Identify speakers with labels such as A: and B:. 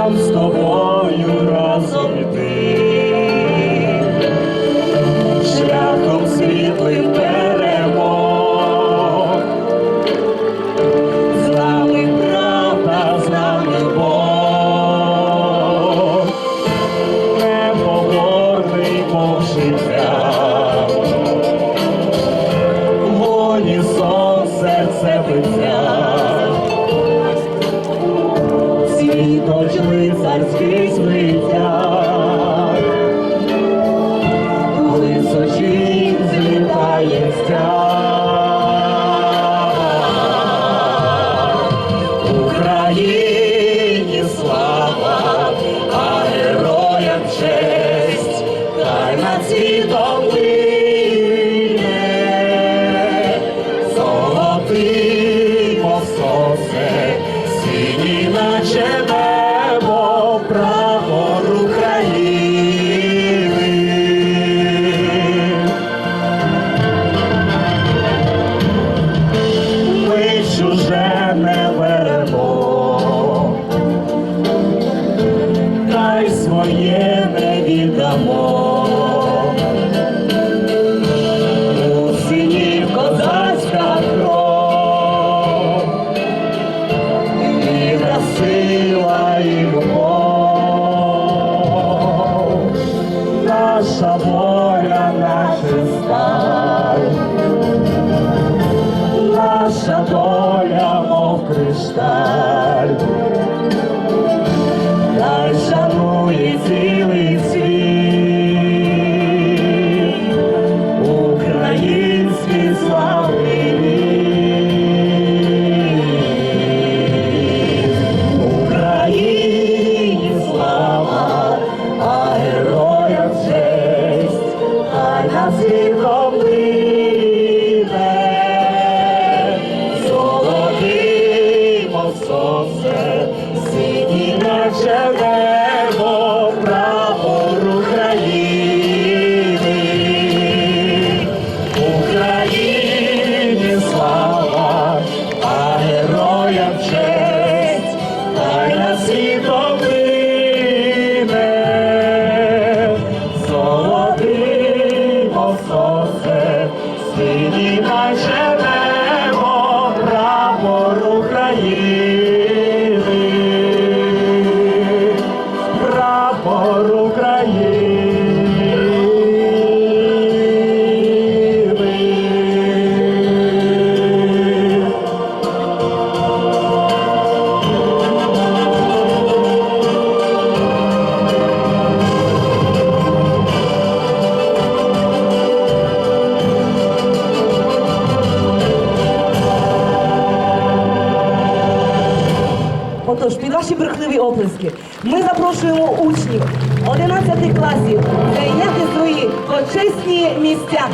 A: house, stop Світоч лицарський злиття, височить злітає. Україні слава, а героям честь, хай лине, своє не віддамо. У козацька кров, віра, сила і любов, наша воля, наша сталь. Наша доля, мов кришталь, сонце, синій
B: Отож, під ваші брехливі оплески ми запрошуємо учнів 11 класів зайняти свої почесні місця.